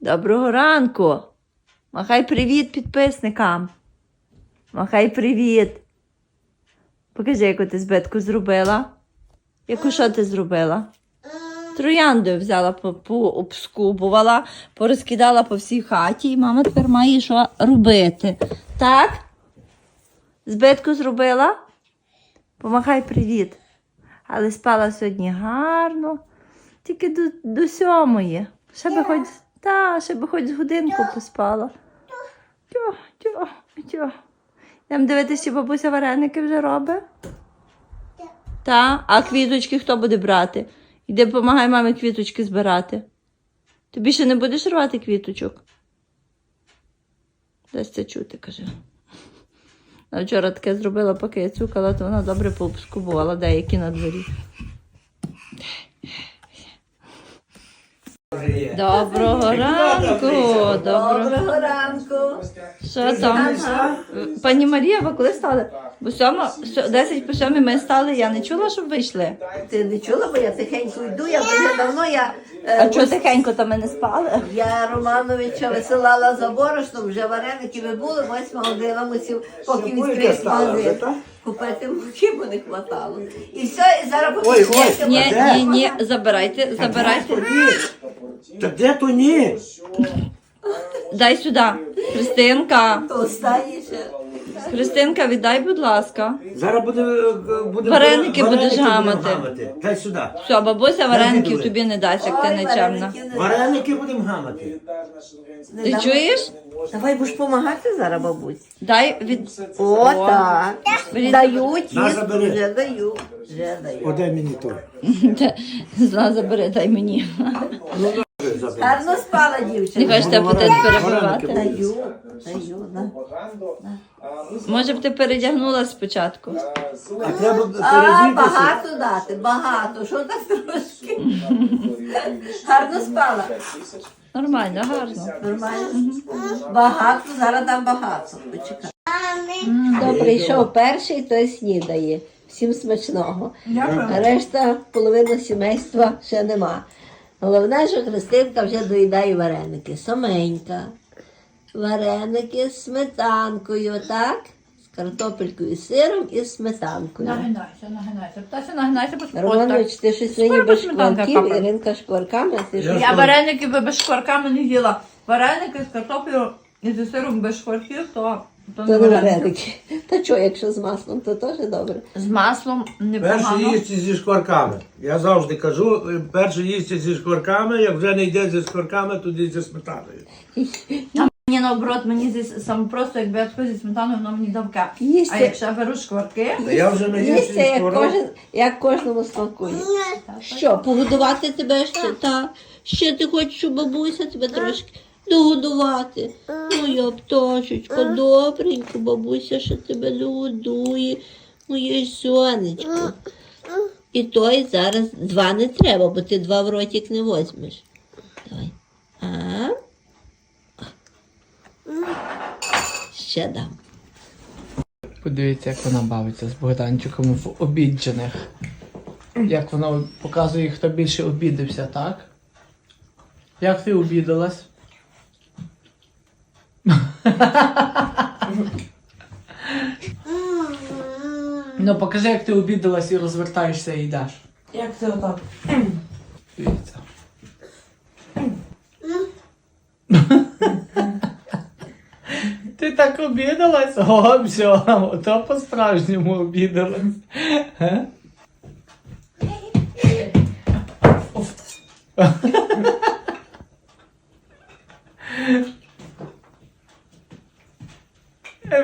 Доброго ранку. Махай привіт підписникам. Махай привіт. Покажи, яку ти збитку зробила. Яку що ти зробила? Троянду взяла, по- пообскубувала, порозкидала по всій хаті, і мама тепер має що робити. Так? Збитку зробила? Помахай привіт. Але спала сьогодні гарно, тільки до, до сьомої. Ще би хоч, та, ще би хоч з годинку поспала. Тьо, тьо, тьо. Йдемо дивитися, чи бабуся вареники вже робить. Та, а квіточки хто буде брати? Іди допомагай мамі квіточки збирати. Тобі ще не будеш рвати квіточок? Десь це чути, каже. Вчора таке зробила, поки я цюкала, то вона добре пообскубувала деякі на дворі. Доброго ранку! Доброго ранку. Що там? Пані Марія, ви коли стали? Бо сьома, сьо- 10 по 7 ми стали, я не чула, щоб вийшли. Ти не чула, бо я тихенько йду, я вже давно я, е, А чого тихенько там ми не спали? я Романовича висилала за борошном, вже вареники ви були, восьма година мусив, поки відкрив магазин. Купити муки, бо не хватало. І все, і зараз поки Ой, Ні, де? ні, ні, забирайте, забирайте. Та де то ні? Дай сюди. Христинка. то останні ще. Христинка, віддай, будь ласка. Зараз буде, е, буде Вареники будеш гамати. Дай сюди. Все, бабуся вареників тобі не дасть, як ти нечемна. вареники будемо гамати. Ти давай. чуєш? Давай будеш допомагати зараз, бабусь. Дай від. О, так. Дають, На, забери. вже дають. Вже дають. Одай мені то. Зна, забери, дай мені. Гарно спала Не дівчина. хочеш тебе апетит перебивати? Даю, да. Може б ти передягнулася спочатку. А треба А, багато дати, багато. Що так трошки? Гарно спала. Нормально, гарно. Нормально. Багато, зараз дам багато. Почекай. Хто прийшов перший, той снідає. Всім смачного. Решта половина сімейства ще нема. Головне, що Христинка вже доїдає вареники. Саменька. Вареники з сметанкою, так? З картопелькою, сиром і з сметанкою. Нагинайся, нагинайся. Птася, нагинайся, бо Романович, ти щось нині без сметанка шкварків, капає. Іринка шкварками, а ти що? Я вареники би без шкварками не їла. Вареники з картоплею і зі сиром без шкварків, то, то, То не вареники. Та чого, якщо з маслом, то теж добре. З маслом Перше непогано. їсти зі шкварками. Я завжди кажу, е, перше їсти зі шкварками, як вже не йде зі шкварками, тоді зі сметаною. Мені наоборот, мені зі сам просто якби я таку зі сметаною, воно мені давке. Їсти- А якщо я беру шкварки, Та я вже не їм Їсти, як, кожен, як кожному смакує. Що, погодувати тебе ще? Так. Ще ти хочеш, щоб бабуся тебе трошки догодувати. Моя пташечко, добренько, бабуся ще тебе догодує. Моє сонечко. І той зараз два не треба, бо ти два в ротик не возьмеш. Давай. А? Ще дам. Подивіться, як вона бавиться з Богданчиком в обіджених. Як вона показує, хто більше обідався, так? Як ти обідалась? ну, покажи, як ти обідалась і розвертаєшся і йдеш. як це отак? Дивіться. Так обідалась? О, все, то по-справжньому обідалась. Е,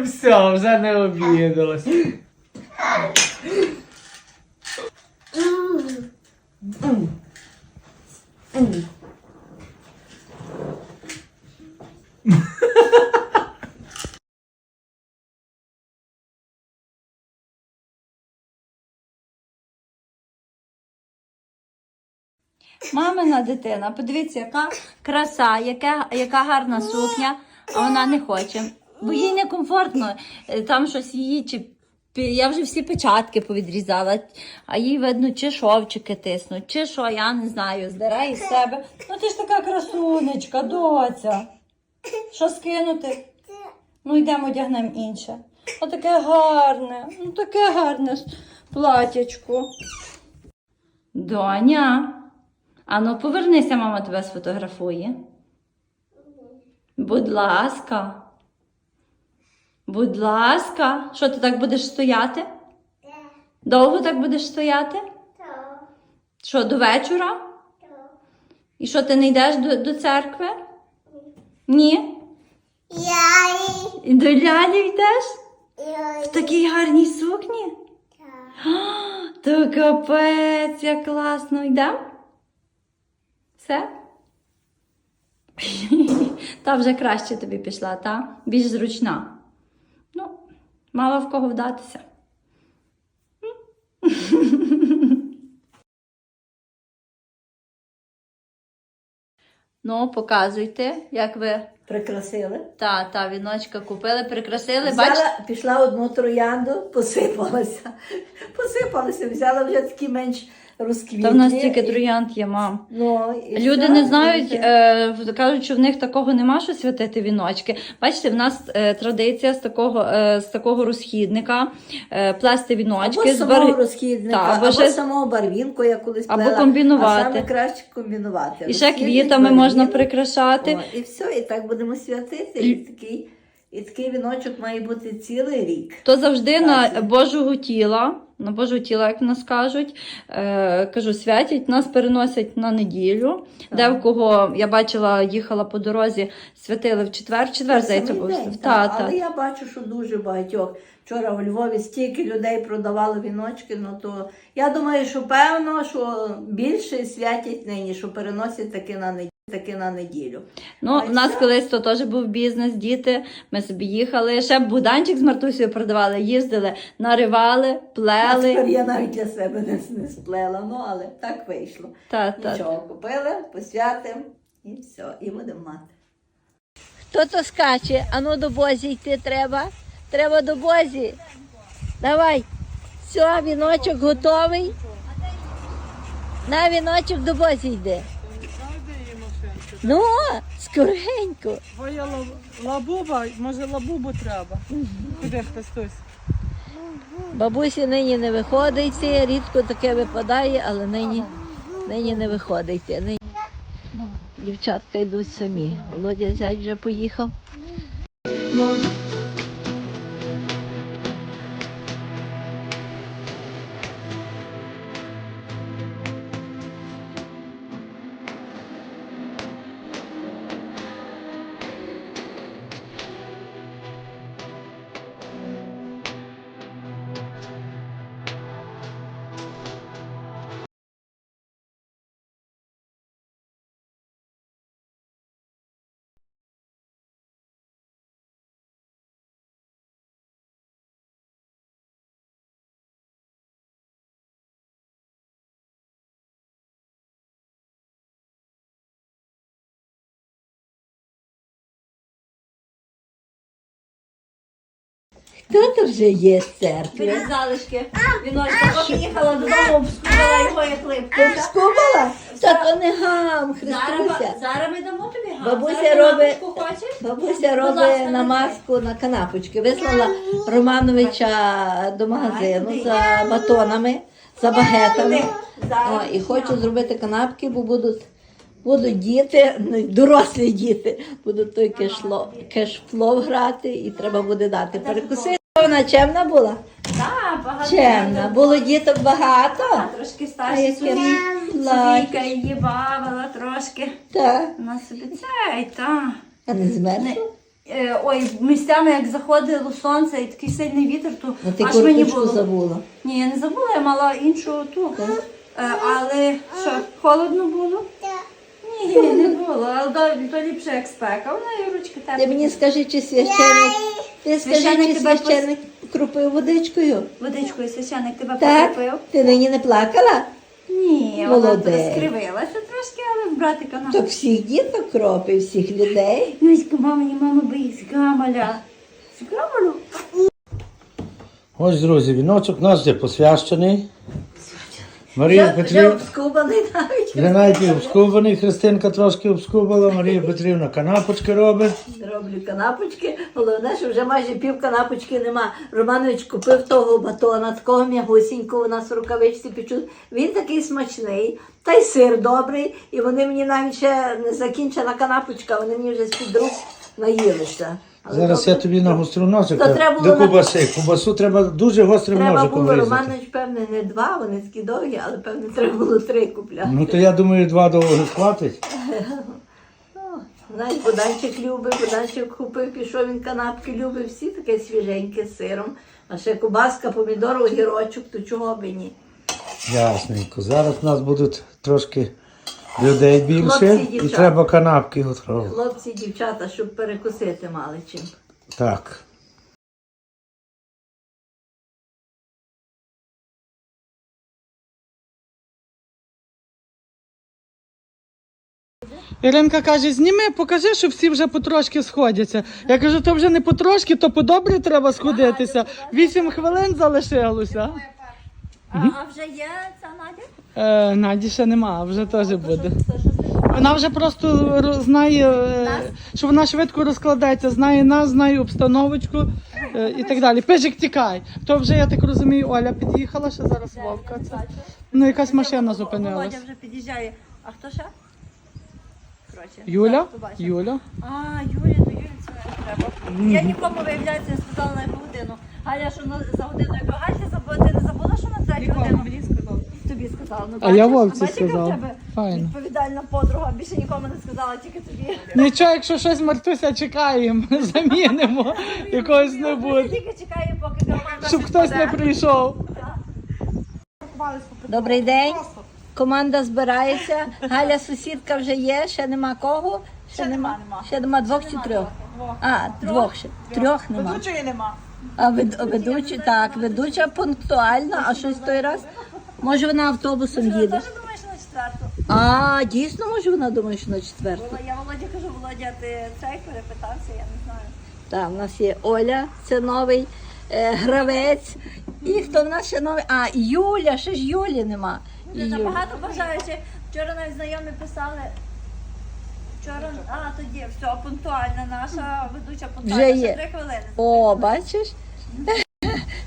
Все, вже не обідалась. Мамина дитина, подивіться, яка краса, яка, яка гарна сукня, а вона не хоче. Бо їй некомфортно е, там щось її чи Я вже всі печатки повідрізала, а їй видно, чи шовчики тиснуть, чи що, я не знаю, здирає з себе. Ну ти ж така красунечка, доця. Що скинути? Ну йдемо одягнемо інше. Отаке гарне, ну таке гарне платячко. Доня, а ну повернися, мама тебе сфотографує. Будь ласка. Будь ласка, що ти так будеш стояти? Довго так будеш стояти? Так. Що, до вечора? І що, ти не йдеш до, до церкви? Ні? І до лялі йдеш? В такій гарній сукні? А, То капець, як класно. Йдемо? Все? Та вже краще тобі пішла, та? Більш зручна. Ну, мала в кого вдатися. Ну, показуйте, як ви Прикрасили. та, та віночка купили, прикрасили. Взяла, Бачите? пішла одну троянду, посипалася. Посипалася, взяла вже такі менш розквітлі. Та в нас тільки і- троянд є, мам. Ну, і Люди все, не і знають, все. е, кажуть, що в них такого нема, що святити віночки. Бачите, в нас е, традиція з такого, е, з такого розхідника е, плести віночки. Або з самого бар- розхідника, Та, або або, ще- самого барвінку, я колись Або комбінувати. А саме краще комбінувати. І ще Розхідник, квітами можна прикрашати. О, і все, і так будемо святити. І такий, і такий віночок має бути цілий рік. То завжди Так. На Божого тіла, як в нас кажуть, е, кажу, святять, нас переносять на неділю. Де в кого я бачила, їхала по дорозі, святили в четвер. В Четвер, здається, був. день, Та, так. та. Але я бачу, що дуже багатьох. Вчора у Львові стільки людей продавали віночки, ну то я думаю, що певно, що більше святять нині, що переносять таки на неділю. Таки на неділю. Ну, Ой, в нас все. колись то теж був бізнес, діти. Ми собі їхали. Ще Буданчик з Мартусею продавали, їздили, наривали, А тепер плели. я навіть для себе не, не сплела, ну але так вийшло. Та, та. Нічого, купили, посвятимо і все, і будемо мати. Хто то скаче? Ану до бозі йти треба. Треба до бозі. Давай. Все, віночок готовий. На віночок до бозі йде. Ну, скоренько. Твоя лаб- лабуба, може лабубу треба. Куди хтось хтось? Бабусі нині не виходить йти, рідко таке випадає, але нині, нині не виходить йти. Нині... Дівчатка йдуть самі. Володя зять вже поїхав. То вже є з церкви? Беріть залишки. Віночка, додому, обскубала його як липку. Скубала? Та то не гам, Христуся. зараз ми дамо тобі гам. Бабуся Зараз робить- канапочку хочеш? Бабуся ласка, робить намазку на канапочки. Вислала Романовича до магазину за батонами, за багетами. О, і хочу зробити канапки, бо будуть, будуть діти, ну, дорослі діти, будуть той кешло, кешфлоу грати і треба буде дати перекусити. Вона чемна була? Так, багато. Чемна. Було діток багато. Трошки старші яке Софі. її бавила трошки. Так. Вона собі цей, та. А не змерзла? Ой, місцями як заходило сонце і такий сильний вітер, то Ну ти аж мені було. забула. Ні, я не забула, я мала іншу ту. Е, Але що, холодно було? Ні, не було, але то, то ліпше як спека. Вона і ручки Ти теплі. мені скажи, чи священник, ти скажи, Священник чи тебе священник крупив водичкою? Водичкою священник тебе Так? покропив. Ти нині не плакала? Ні, вона Молодець. скривилася трошки, але в братика То на. всіх діток кропив, всіх людей. Низько, мама, ні, мама боїться гамаля. З гамалю? Ось, друзі, віночок у нас вже посвящений. Марія Петрівна. обскубаний навіть. Навіть обскубаний, Христинка трошки обскубала, Марія Петрівна канапочки робить. Роблю канапочки. Головне, що вже майже пів канапочки нема. Романович купив того батона, такого м'ягусінького у нас в рукавичці печуть. Він такий смачний, та й сир добрий. І вони мені навіть ще не закінчена канапочка, вони мені вже з-під рук наїлися. Зараз я тобі на гостру ножик до кубаси. Кубасу треба дуже гострим Треба ножиком було, різати. Романович, певне, не два, вони такі довгі, але певне треба було три купляти. Ну то я думаю, два довгих хватить. Знаєш, Боданчик любить, Боданчик купив, пішов він канапки любить, всі таке свіженьке з сиром. А ще кубаска, помідор, огірочок, то чого би ні. Ясненько. Зараз у нас будуть трошки людей більше Хлопці, і дівчата. треба канапки готувати. Хлопці, дівчата, щоб перекусити мали чим. Так. Іринка каже, зніми, покажи, що всі вже потрошки сходяться. Я кажу, то вже не потрошки, то подобре треба сходитися. Вісім хвилин залишилося. А, а вже є ця Надя? Е, Наді ще нема, вже теж буде. Вона вже просто ро- знає, е, що вона швидко розкладається, знає нас, знає обстановочку е, і так далі. Пижик тікай. То вже, я так розумію, Оля під'їхала, ще зараз Вовка. Це. Ну, якась машина зупинилась. Володя вже під'їжджає. А хто ще? Коротше, Юля? зараз побачимо. Юля? А, Юля, то Юлі це треба. Я нікому, виявляється, не сказала на яку годину. Галя, що на, за годину, я кажу, Галя, забула, ти не забула, що на третю годину? Мені сказала. Тобі сказала. Ну, А я бачиш? Вовці бачиш, яка в сказав. тебе Файно. Відповідальна подруга, більше нікому не сказала, тільки тобі. Нічого, якщо щось Мартуся чекаємо, замінимо, якогось не буде. тільки чекаю, поки команда Щоб хтось не прийшов. Добрий день. Команда збирається. Галя, сусідка вже є, ще нема кого. Ще, нема. Ще нема двох чи трьох. А, двох ще. Трьох нема. Ведучої нема. А вед, ведучі, так, ведуча пунктуальна, а щось той раз. Може вона автобусом їде. Теж думаєш на четверту? А, дійсно, може вона думає, що на четверту. Я Володя кажу, Володя, ти цей перепитався, я не знаю. Так, в нас є Оля, це новий е, гравець. І хто в нас ще новий? А, Юля, ще ж Юлі нема. І Юля. багато бажаючих. Вчора навіть знайомі писали. Вчора, а тоді все, пунктуальна наша ведуча пунктуальна. Вже ще три хвилини. О, бачиш?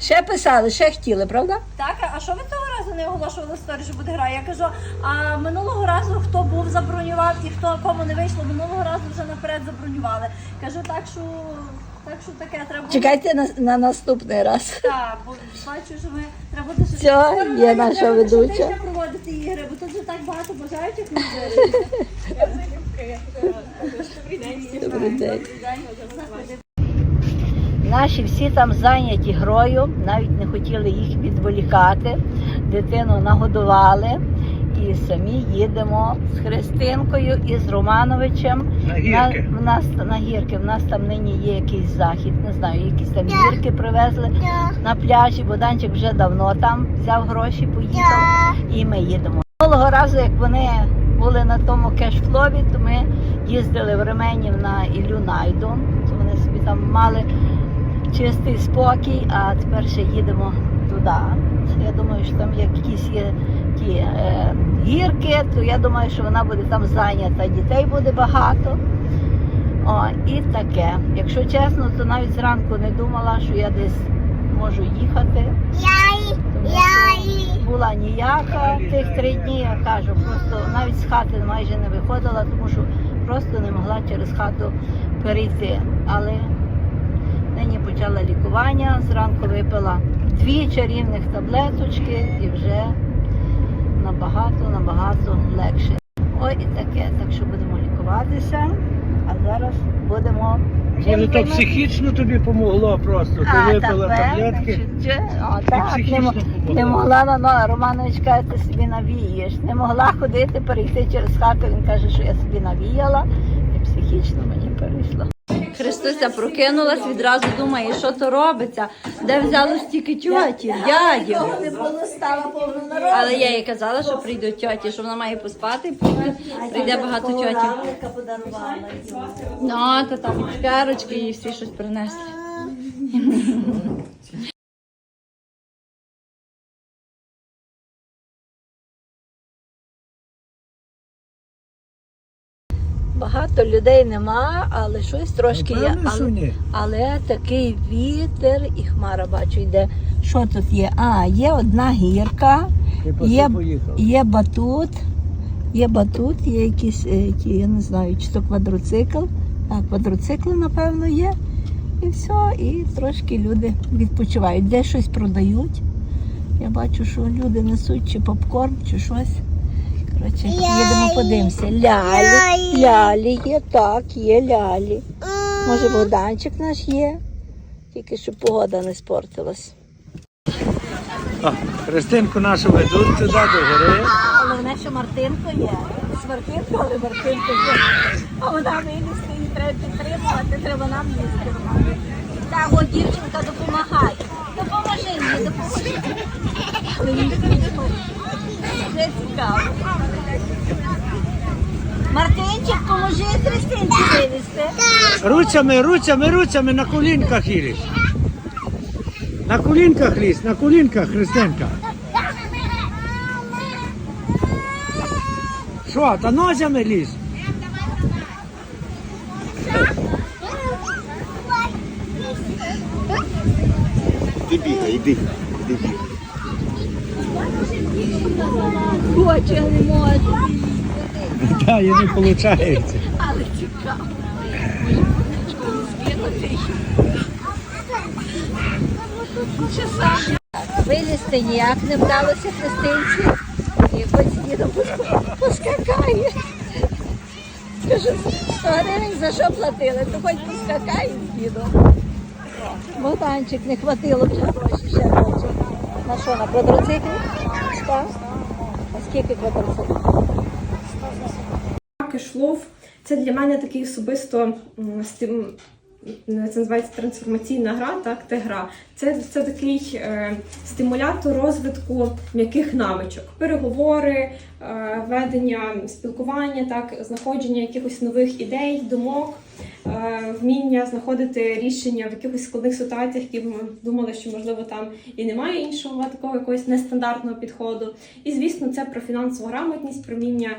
Ще писали, ще хотіли, правда? Так, а що ви того разу не оголошували сторі, що буде гра? Я кажу, а минулого разу хто був, забронював і хто кому не вийшло, минулого разу вже наперед забронювали. Кажу, так що так що таке треба. Чекайте на, на наступний раз. Так, бо бачу, що ми треба буде Все, є наша ведуча. проводити ігри, бо тут же так багато бажаючих людей. Добрий день. Наші всі там зайняті грою, навіть не хотіли їх відволікати. Дитину нагодували і самі їдемо з Христинкою і з Романовичем. На гірки. На, в нас на гірки. В нас там нині є якийсь захід, не знаю, якісь там гірки привезли на пляжі. Боданчик вже давно там взяв гроші, поїхав, і ми їдемо. Минулого разу, як вони були на тому кешфлові, то ми їздили в Ременів на Іллю Найду. То вони собі там мали чистий спокій, а тепер ще їдемо туди. Я думаю, що там якісь є ті е, гірки, то я думаю, що вона буде там зайнята, дітей буде багато. О, і таке. Якщо чесно, то навіть зранку не думала, що я десь можу їхати. Тому була ніяка тих три дні, я кажу, просто навіть з хати майже не виходила, тому що просто не могла через хату перейти. Але почала лікування, зранку випила дві чарівних таблеточки і вже набагато, набагато легше. Ой, і таке, так що будемо лікуватися, а зараз будемо. Може, то психічно тобі помогло просто. Ти випила таблетки. чи- так, не, могла на ну, Романович каже, ти собі навієш. Не могла ходити, перейти через хату. Він каже, що я собі навіяла, і психічно мені перейшло. Христуся прокинулась, відразу думає, що то робиться, де взяли стільки тьотів, дядів. Але я їй казала, що прийдуть тьоті, що вона має поспати, прийде, багато тьотів. йому. Ну, то там цукерочки, і всі щось принесли. Багато людей нема, але щось трошки є. Що Але, ні. але такий вітер і хмара бачу йде. Що тут є? А, є одна гірка, є, є батут, є батут, є якісь, е, які, я не знаю, чи то квадроцикл. А, квадроцикли, напевно, є. І все, і трошки люди відпочивають. Де щось продають. Я бачу, що люди несуть чи попкорн, чи щось. Коротше, їдемо подивимося. Лялі, лялі є, так, є лялі. Може, Богданчик наш є. Тільки щоб погода не спортилась. Христинку нашу ведуть туди до гори. Головне, що Мартинко є. З Мартинко, але Мартинко є. А вона вилізти і треба підтримувати, треба нам їсти. Так, от дівчинка допомагає. Допоможи мені, допоможи. Вже цікаво. Мартинчик, поможи Христинці вилізти. Руцями, руцями, руцями на колінках їдеш. На колінках лізь, на колінках, Христинка. Що, та нозями лізь? Іди бігай, іди. Іди Хоче, не може. Так, і не виходить. Але цікаво. Вилізти ніяк не вдалося Христинці. І хоч дідом поскакає. Кажу, 100 гривень за що платили, то хоч поскакає з дідом. Богданчик не хватило вже гроші ще хоче. На що, на квадроциклі? Скільки квадроциклів? Кешлов це для мене такий особисто це називається трансформаційна гра, так, те гра. Це, це такий е, стимулятор розвитку м'яких навичок, переговори, е, ведення спілкування, так, знаходження якихось нових ідей, думок, вміння знаходити рішення в якихось складних ситуаціях, які ми думали, що можливо там і немає іншого такого якогось нестандартного підходу. І звісно, це про фінансову грамотність, про вміння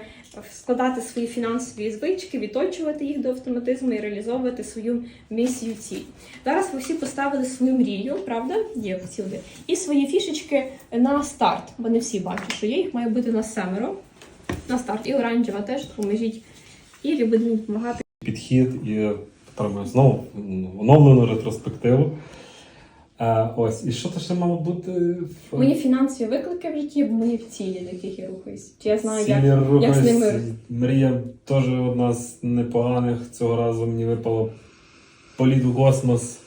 складати свої фінансові звички, відточувати їх до автоматизму і реалізовувати свою місію ціль. Зараз ви всі поставили свою мрію, правда? Є всюди. І свої фішечки на старт. Бо не всі бачать, що є, їх має бути на семеро. На старт. І оранжева теж допоможіть. І будемо допомагати. Підхід і отримує знову оновлену ретроспективу. Е, ось, і що то ще мало бути Мої фінансові виклики в житті, бо мої цілі, до яких я рухаюсь. Чи я знаю, як, цілі як з ними Мрія теж одна з непоганих. Цього разу мені випало політ в космос.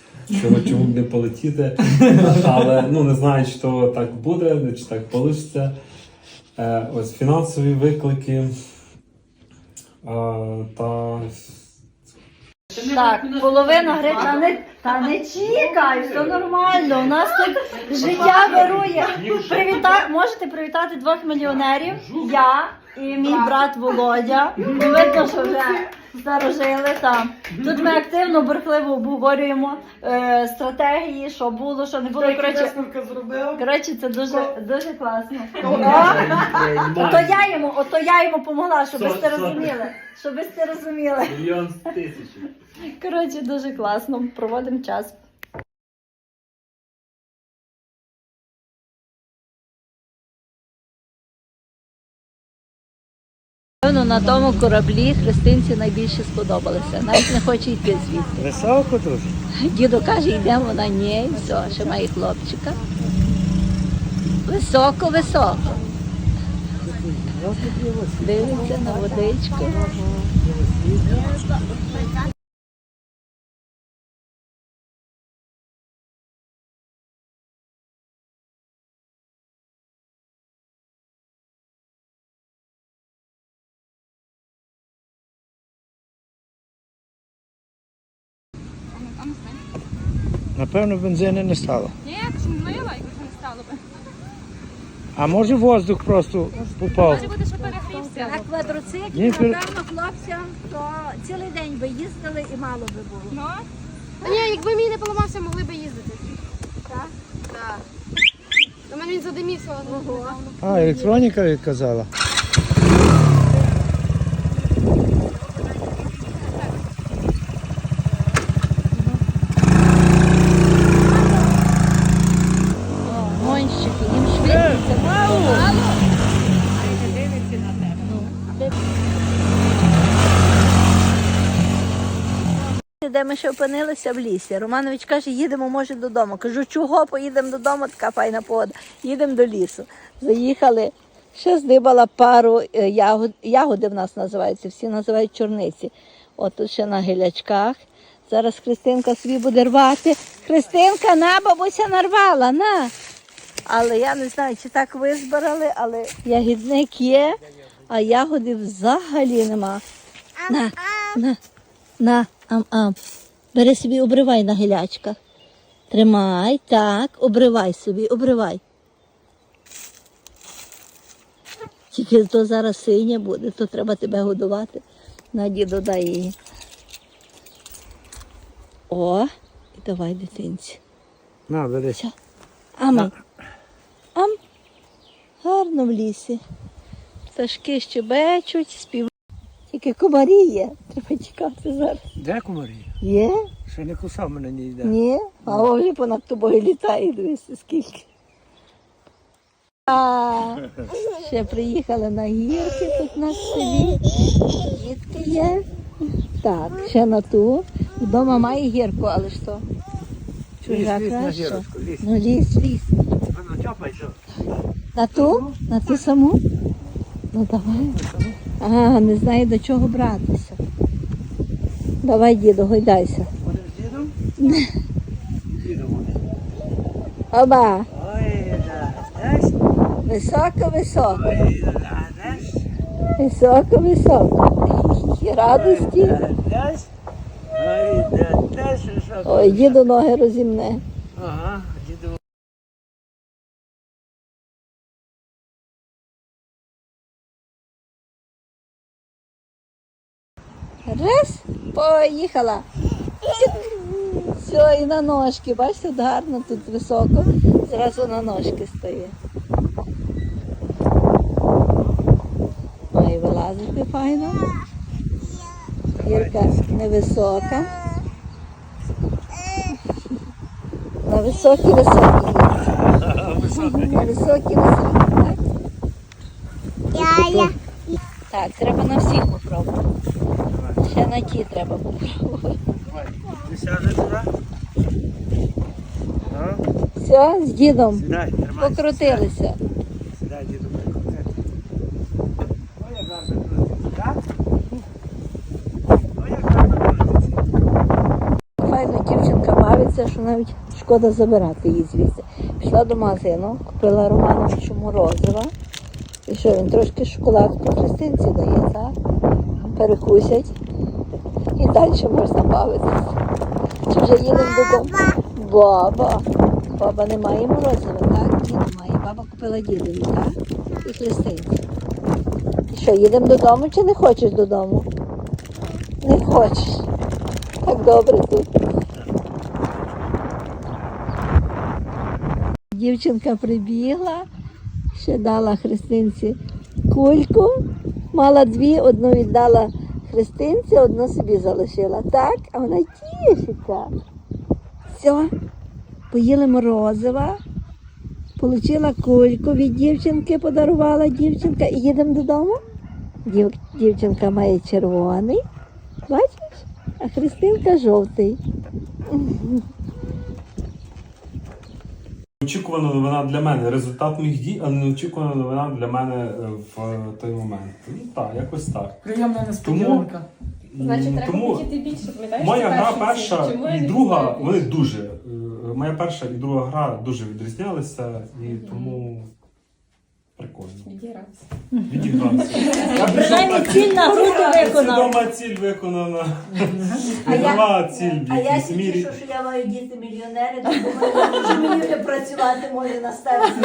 Чого чому б не полетіти. Але ну не знаю, чи то так буде, чи так вийде. Е, ось фінансові виклики. Е, та Так, половина гри, та не, та не чекай, все нормально. У нас тут життя вирує. Привіта... Можете привітати двох мільйонерів. Я і мій брат Володя. Ну, Видно, що вже старожили там. Тут ми активно, бурхливо обговорюємо е, стратегії, що було, що не було. Коротше, коротше це дуже, дуже класно. Ото я йому, ото я йому помогла, щоб ви сте розуміли. Щоб ви сте розуміли. мільйон тисячі. Коротше, дуже класно. Проводимо час. На тому кораблі Христинці найбільше сподобалося. Навіть не хоче йти звідти. Високо тут. Дідо каже, йдемо, вона ні, і все, ще має хлопчика. Високо, високо. Дивиться на водичку. Напевно, бензину не стало. Ні, це ж не мила, якби не стало би. А може воздух просто попав? Може бути, що перегрівся. На квадроциклі, Ні, пер- напевно, хлопцям то цілий день би їздили і мало би було. Ну? Та ні, якби мій не поламався, могли б їздити. Так? Так. У мене він задимівся недавно. А, електроніка відказала. Ми ще опинилися в лісі. Романович каже, їдемо, може, додому. Кажу, чого поїдемо додому, така файна погода. Їдемо до лісу. Заїхали, ще здибала пару е, ягод. Ягоди в нас називаються, всі називають чорниці. От тут ще на гілячках. Зараз Христинка собі буде рвати. Христинка, на, бабуся нарвала, на. Але я не знаю, чи так визбирали, але ягідник є, а ягоди взагалі нема. На, на, на, ам-ам. Бери собі, обривай на гілячках. Тримай, так, обривай собі, обривай. Тільки то зараз синя буде, то треба тебе годувати. На діду дай її. О, і давай дитинці. На, бери. Все. Ами. Ам. Гарно в лісі. Пташки щебечуть, співають. Тільки комарі є. Треба тікати зараз. Де комарі? Є? Ще не кусав мене ніде. Ні? А о, вже понад тобою літає, дивися, скільки. А, ще приїхали на гірки тут на селі. Дітки є. Так, ще на ту. Вдома має гірку, але що? Чужа Ліс, ліс на краще. гірочку, ліс. Ну, ліс, ліс. Чопай, що? На ту? На ту саму? Ну давай. Ага, не знаю до чого братися. Давай, діду, гойдайся. Будеш дідом? Дідом буде. Оба, Ой, да. Високо, високо, Ой, да, високо, високо. І радості. Ой, діду ноги розімне. Раз, поїхала. Все, і на ножки. Бачите, от гарно тут високо. Зразу на ножки стає. Ой, вилазити файно. Гірка невисока. На високі високі. На високі високі. Так, треба на всіх попробувати. Ще на ті треба попробувати. Ти сядеш туди? Все, з дідом. Сідай. Покрутилися. Сідай, діду, прикрути. Ой, як гарно крутиться, так? Ой, як гарно крутиться. Файно дівчинка бавиться, що навіть шкода забирати її звідси. Пішла до магазину, купила Романовичу морозива. І що він трошки шоколадку Христинці дає, так? Перекусять. І далі можна бавитися. Чи вже їдемо додому? Баба. Баба не має морозива, так? Діду має. Баба купила дідові, так? І Христинці. І що, їдемо додому чи не хочеш додому? Не хочеш. Так добре тут. Дівчинка прибігла, ще дала Христинці кульку. Мала дві, одну віддала Христинці, одну собі залишила. Так, а вона тішиться. Все, поїли морозива, отримала кульку від дівчинки, подарувала дівчинка і їдемо додому. Дів, дівчинка має червоний, бачиш? А Христинка жовтий. Очікувана новина для мене. Результат моїх дій, але неочікувана новина для мене е, в той момент. Ну так, якось так. Приємна несподіванка. Значить, треба тому хотіти більше, пам'ятаєш? моя гра перша і друга, вони дуже. е, Моя перша і друга гра дуже відрізнялися, і тому прикольно. Відігрався. Відігрався. Я Принаймні прийшов ціль на груди так, виконав. Свідома ціль виконана. А Нова ціль в А я якійсь мірі. що, що я маю діти мільйонери, то що мені вже працювати може на старість.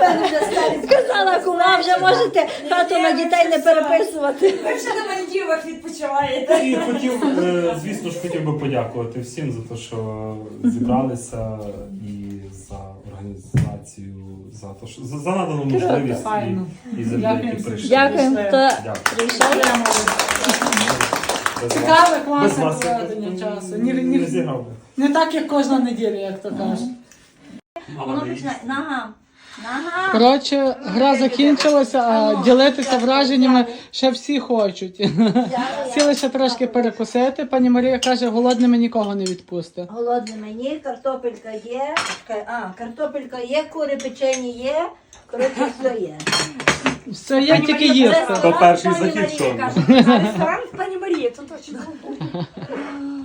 Мене вже старість. Сказала, кума, вже можете хату на дітей не переписувати. І хотів, е, звісно ж, хотів би подякувати всім за те, що зібралися і за організацію, за те, що за, за надану можливість файно. і, і за які прийшли. Дякуємо, хто Дякую. прийшов. Без Цікаве, Без класне вас я проведення часу. Ні, не ні, зіграв би. не так, як кожна неділя, як то кажуть. Воно починає. Коротше, гра закінчилася, а ділитися враженнями ще всі хочуть. Сіли ще трошки перекусити. Пані Марія каже, голодними нікого не відпусти. Голодне мені, картопелька є. А, картопелька є, кури печені є. Коротше, все є. Все, є тільки їсти. Хто перший захід, Ресторан в пані Марії, це точно.